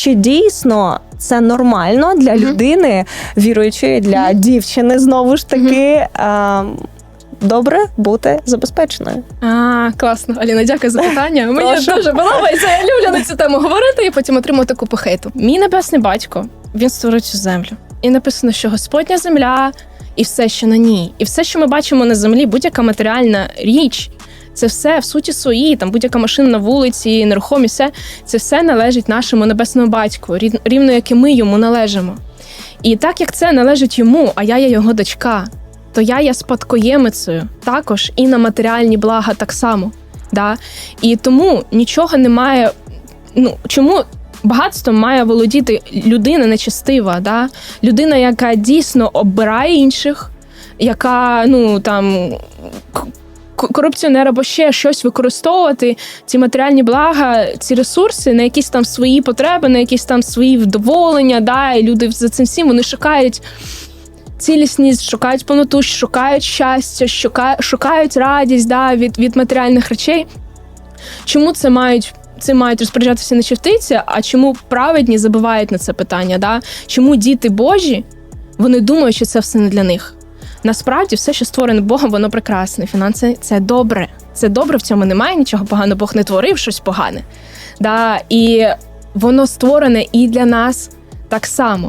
Чи дійсно це нормально для людини, віруючої для дівчини, знову ж таки, ем, добре бути забезпеченою? А, класно, Аліна, дякую за питання. Мені Прошу. дуже подобається. Я люблю на цю тему говорити і потім отримати купу хейту. Мій небесний батько він створив цю землю. І написано, що Господня земля і все, що на ній, і все, що ми бачимо на землі, будь-яка матеріальна річ. Це все в суті своїй, там будь-яка машина на вулиці, нерухомість, все, це все належить нашому небесному батьку, рівно як і ми йому належимо. І так як це належить йому, а я є його дочка, то я є спадкоємицею також і на матеріальні блага так само. Да? І тому нічого немає. Ну чому багатством має володіти людина нечестива, да? людина, яка дійсно обирає інших, яка ну там. Корупціонер або ще щось використовувати ці матеріальні блага, ці ресурси на якісь там свої потреби, на якісь там свої вдоволення. Да, і люди за цим всім вони шукають цілісність, шукають повноту, шукають щастя, шукають, радість да, від, від матеріальних речей. Чому це мають? Цим мають розпоряджатися не чистиці, а чому праведні забувають на це питання? Да? Чому діти Божі вони думають, що це все не для них? Насправді, все, що створене Богом, воно прекрасне. Фінанси це добре. Це добре, в цьому немає нічого поганого, Бог не творив щось погане. Да? І воно створене і для нас так само.